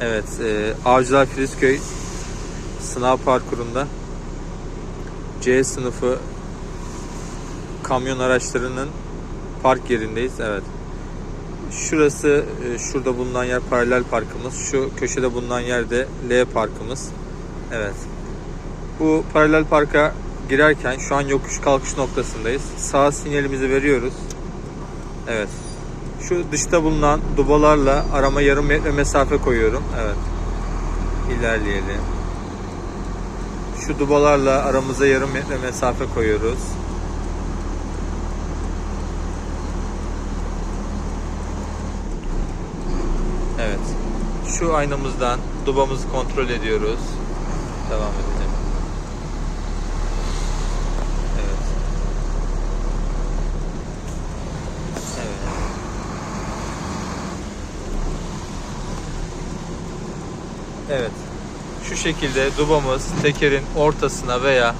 Evet, e, Avcılar Filizköy sınav parkurunda C sınıfı kamyon araçlarının park yerindeyiz. Evet. Şurası e, şurada bulunan yer paralel parkımız. Şu köşede bulunan yer de L parkımız. Evet. Bu paralel parka girerken şu an yokuş kalkış noktasındayız. Sağ sinyalimizi veriyoruz. Evet. Şu dışta bulunan dubalarla arama yarım metre mesafe koyuyorum. Evet. İlerleyelim. Şu dubalarla aramıza yarım metre mesafe koyuyoruz. Evet. Şu aynamızdan dubamızı kontrol ediyoruz. Devam edelim. Evet. Şu şekilde dubamız tekerin ortasına veya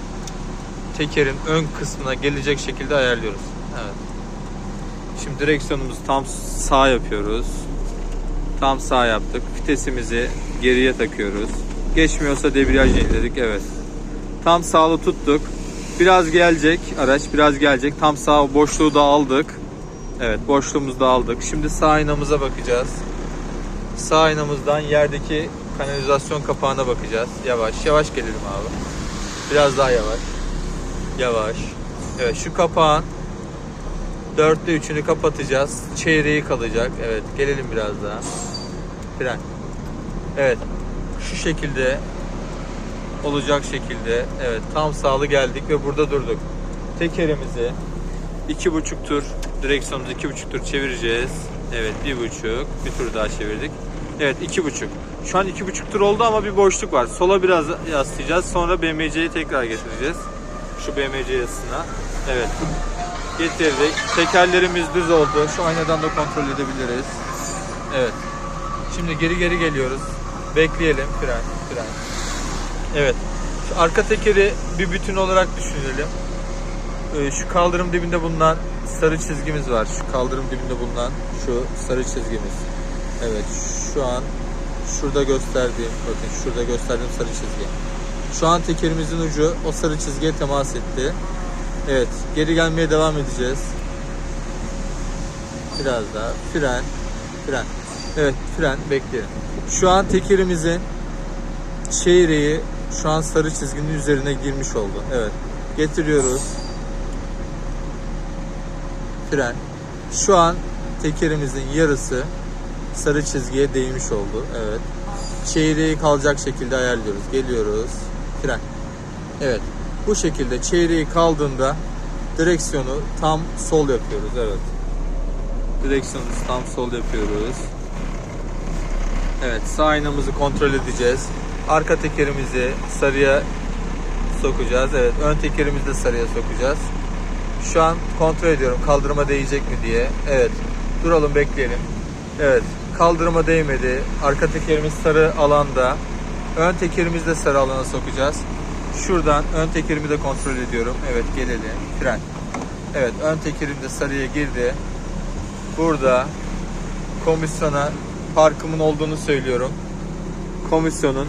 tekerin ön kısmına gelecek şekilde ayarlıyoruz. Evet. Şimdi direksiyonumuzu tam sağ yapıyoruz. Tam sağ yaptık. Vitesimizi geriye takıyoruz. Geçmiyorsa debriyaj indirdik. Evet. Tam sağlı tuttuk. Biraz gelecek araç biraz gelecek. Tam sağ boşluğu da aldık. Evet boşluğumuzu da aldık. Şimdi sağ aynamıza bakacağız. Sağ aynamızdan yerdeki kanalizasyon kapağına bakacağız. Yavaş yavaş gelelim abi. Biraz daha yavaş. Yavaş. Evet şu kapağın dörtte üçünü kapatacağız. Çeyreği kalacak. Evet gelelim biraz daha. Fren. Evet. Şu şekilde olacak şekilde evet tam sağlı geldik ve burada durduk. Tekerimizi iki buçuk tur direksiyonumuzu iki buçuk tur çevireceğiz. Evet bir buçuk bir tur daha çevirdik. Evet iki buçuk. Şu an iki buçuk tur oldu ama bir boşluk var. Sola biraz yaslayacağız. Sonra BMC'yi tekrar getireceğiz. Şu BMC yazısına. Evet. Getirdik. Tekerlerimiz düz oldu. Şu aynadan da kontrol edebiliriz. Evet. Şimdi geri geri geliyoruz. Bekleyelim. Fren, fren. Evet. Şu arka tekeri bir bütün olarak düşünelim. Ee, Şu kaldırım dibinde bulunan sarı çizgimiz var. Şu kaldırım dibinde bulunan şu sarı çizgimiz. Evet. Şu an şurada gösterdiğim, bakın şurada gösterdiğim sarı çizgi. Şu an tekerimizin ucu o sarı çizgiye temas etti. Evet. Geri gelmeye devam edeceğiz. Biraz daha. Fren. Fren. Evet. Fren. Bekleyelim. Şu an tekerimizin çeyreği şu an sarı çizginin üzerine girmiş oldu. Evet. Getiriyoruz. Fren. Şu an tekerimizin yarısı sarı çizgiye değmiş oldu. Evet. Çeyreği kalacak şekilde ayarlıyoruz. Geliyoruz. Fren. Evet. Bu şekilde çeyreği kaldığında direksiyonu tam sol yapıyoruz. Evet. Direksiyonumuzu tam sol yapıyoruz. Evet sağ aynamızı kontrol edeceğiz. Arka tekerimizi sarıya sokacağız. Evet ön tekerimizi de sarıya sokacağız. Şu an kontrol ediyorum kaldırıma değecek mi diye. Evet duralım bekleyelim. Evet kaldırıma değmedi. Arka tekerimiz sarı alanda. Ön tekerimizi de sarı alana sokacağız. Şuradan ön tekerimi de kontrol ediyorum. Evet gelelim. Fren. Evet ön tekerim de sarıya girdi. Burada komisyona parkımın olduğunu söylüyorum. Komisyonun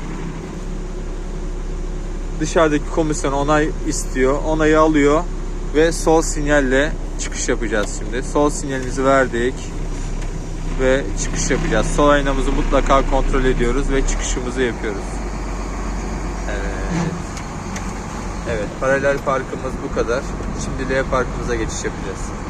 dışarıdaki komisyon onay istiyor. Onayı alıyor ve sol sinyalle çıkış yapacağız şimdi. Sol sinyalimizi verdik ve çıkış yapacağız. Sol aynamızı mutlaka kontrol ediyoruz ve çıkışımızı yapıyoruz. Evet. Evet, paralel parkımız bu kadar. Şimdi L parkımıza geçiş yapacağız.